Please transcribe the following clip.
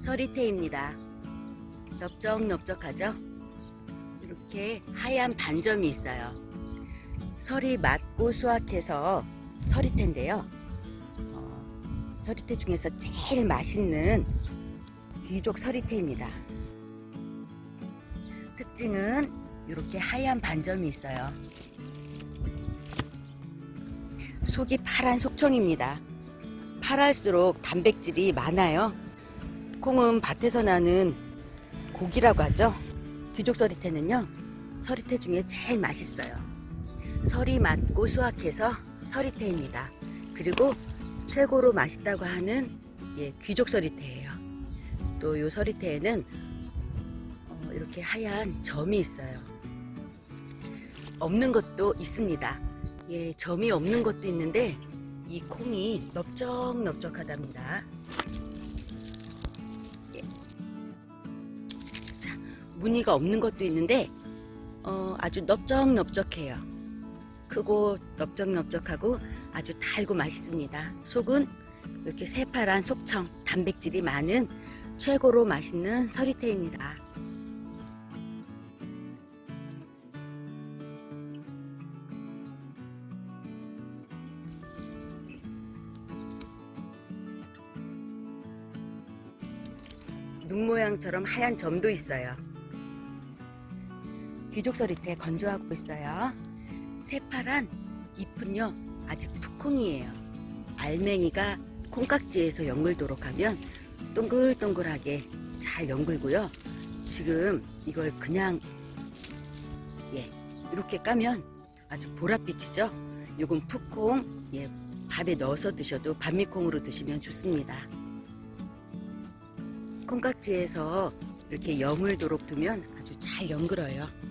서리태입니다. 넓적넓적하죠? 이렇게 하얀 반점이 있어요. 설이 맞고 수확해서 서리태인데요. 어, 서리태 중에서 제일 맛있는 귀족 서리태입니다. 특징은 이렇게 하얀 반점이 있어요. 속이 파란 속청입니다. 파랄수록 단백질이 많아요. 콩은 밭에서 나는 고기라고 하죠. 귀족 서리태는요, 서리태 중에 제일 맛있어요. 설이 맞고 수확해서 서리태입니다. 그리고 최고로 맛있다고 하는 예, 귀족 서리태예요. 또이 서리태에는 어, 이렇게 하얀 점이 있어요. 없는 것도 있습니다. 예, 점이 없는 것도 있는데 이 콩이 넓적넓적하답니다. 무늬가 없는 것도 있는데 어, 아주 넓적넓적해요. 크고 넓적넓적하고 아주 달고 맛있습니다. 속은 이렇게 새파란 속청, 단백질이 많은 최고로 맛있는 서리태입니다. 눈 모양처럼 하얀 점도 있어요. 귀족 서리태 건조하고 있어요. 새파란 잎은요 아직 푸콩이에요. 알맹이가 콩깍지에서 연글도록 하면 동글동글하게 잘 연글고요. 지금 이걸 그냥 예 이렇게 까면 아주 보랏빛이죠. 요건 푸콩 예 밥에 넣어서 드셔도 반미콩으로 드시면 좋습니다. 콩깍지에서 이렇게 여물도록 두면 아주 잘 연글어요.